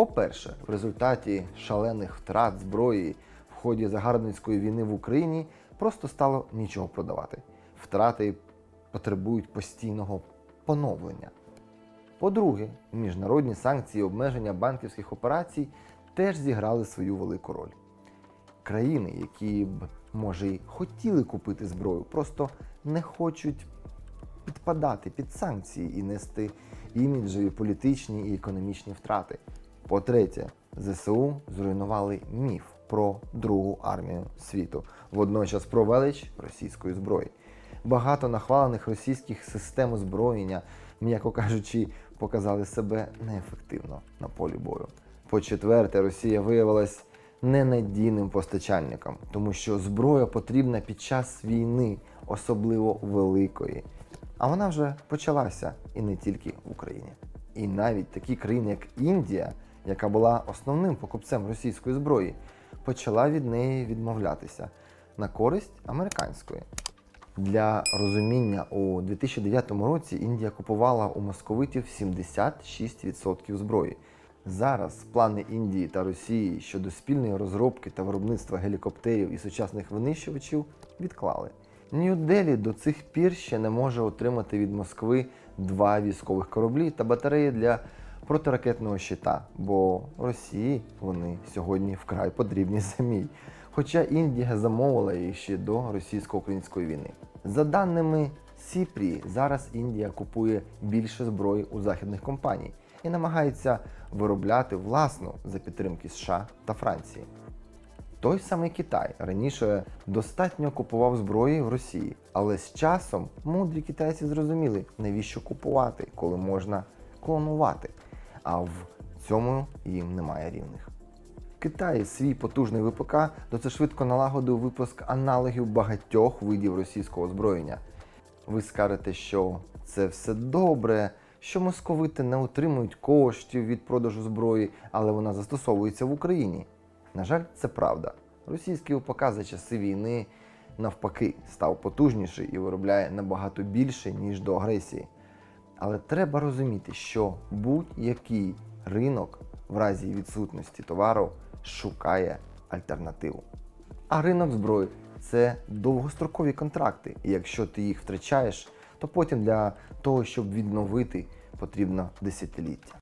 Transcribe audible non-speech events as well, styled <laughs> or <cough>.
По-перше, в результаті шалених втрат зброї в ході загарбницької війни в Україні просто стало нічого продавати. Втрати потребують постійного поновлення. По-друге, міжнародні санкції і обмеження банківських операцій теж зіграли свою велику роль. Країни, які б, може, й хотіли купити зброю, просто не хочуть підпадати під санкції і нести іміджеві, політичні і економічні втрати. По-третє, ЗСУ зруйнували міф про Другу армію світу, водночас про велич російської зброї. Багато нахвалених російських систем озброєння, м'яко кажучи, показали себе неефективно на полі бою. По-четверте, Росія виявилась ненадійним постачальником, тому що зброя потрібна під час війни, особливо великої. А вона вже почалася і не тільки в Україні. І навіть такі країни, як Індія, яка була основним покупцем російської зброї, почала від неї відмовлятися на користь американської. Для розуміння, у 2009 році Індія купувала у московитів 76% зброї. Зараз плани Індії та Росії щодо спільної розробки та виробництва гелікоптерів і сучасних винищувачів відклали. Нью-Делі до цих пір ще не може отримати від Москви два військових кораблі та батареї для протиракетного щита, бо Росії вони сьогодні вкрай потрібні <laughs> самій. Хоча Індія замовила їх ще до російсько-української війни. За даними Сіпрі, зараз Індія купує більше зброї у західних компаній і намагається виробляти власну за підтримки США та Франції. Той самий Китай раніше достатньо купував зброї в Росії, але з часом мудрі китайці зрозуміли, навіщо купувати, коли можна клонувати. А в цьому їм немає рівних. Китай свій потужний ВПК досить швидко налагодив випуск аналогів багатьох видів російського озброєння. Ви скажете, що це все добре, що московити не отримують коштів від продажу зброї, але вона застосовується в Україні. На жаль, це правда. Російський УПК за часи війни навпаки став потужніший і виробляє набагато більше, ніж до агресії. Але треба розуміти, що будь-який ринок в разі відсутності товару шукає альтернативу. А ринок зброї це довгострокові контракти. І якщо ти їх втрачаєш, то потім для того, щоб відновити, потрібно десятиліття.